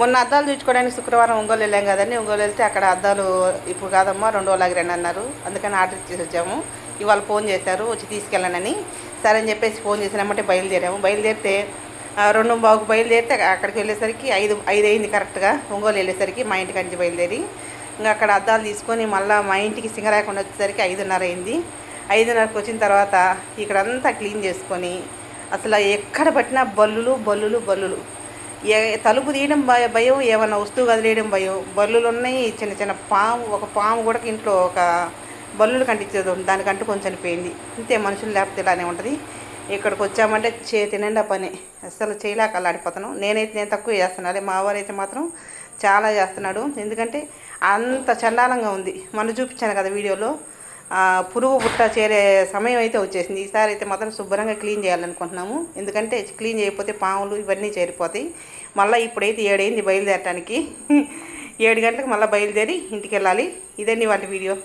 మొన్న అద్దాలు చూసుకోవడానికి శుక్రవారం ఒంగోలు వెళ్ళాం కదండి. ఒంగోలు వెళ్తే అక్కడ అద్దాలు ఇప్పుడు కాదమ్మా రెండు రోజులు రండి అన్నారు. అందుకని ఆర్డర్ ఇచ్చేసి వచ్చాము. ఇవాళ ఫోన్ చేశారు వచ్చి తీసుకెళ్ళనని. సరే అని చెప్పేసి ఫోన్ చేసినామంటే బయలుదేరాము. బయలుదేరితే రెండు బాగు బయలుదేరితే అక్కడికి వెళ్ళేసరికి ఐదు ఐదు అయింది కరెక్ట్గా ఒంగోలు వెళ్ళేసరికి మా ఇంటికి నుంచి బయలుదేరి ఇంకా అక్కడ అద్దాలు తీసుకొని మళ్ళీ మా ఇంటికి సింగరాయకుండా వచ్చేసరికి ఐదున్నర అయింది. ఐదున్నరకు వచ్చిన తర్వాత ఇక్కడంతా క్లీన్ చేసుకొని అసలు ఎక్కడ పట్టినా బల్లులు బల్లులు బల్లులు. తలుపు తీయడం భయ భయం ఏమైనా వస్తువు కదిలేయడం భయం. బల్లులు ఉన్నాయి చిన్న చిన్న పాము ఒక పాము కూడా ఇంట్లో ఒక బల్లులు కంటించేది దానికంటూ కొంచెం చనిపోయింది. ఇంతే మనుషులు లేకపోతే ఇలానే ఉంటుంది. ఇక్కడికి వచ్చామంటే చే తినండి పని. అసలు చేయలేక అల్లాడిపోతాను. నేనైతే నేను తక్కువ చేస్తున్నాను మా మా వారైతే మాత్రం చాలా చేస్తున్నాడు. ఎందుకంటే అంత చండాలంగా ఉంది. మన చూపించాను కదా వీడియోలో. పురుగు బుట్ట చేరే సమయం అయితే వచ్చేసింది. ఈసారి అయితే మాత్రం శుభ్రంగా క్లీన్ చేయాలనుకుంటున్నాము. ఎందుకంటే క్లీన్ చేయకపోతే పాములు ఇవన్నీ చేరిపోతాయి. మళ్ళీ ఇప్పుడైతే ఏడైంది బయలుదేరటానికి. ఏడు గంటలకు మళ్ళీ బయలుదేరి ఇంటికి వెళ్ళాలి. ఇదండి వాటి వీడియో.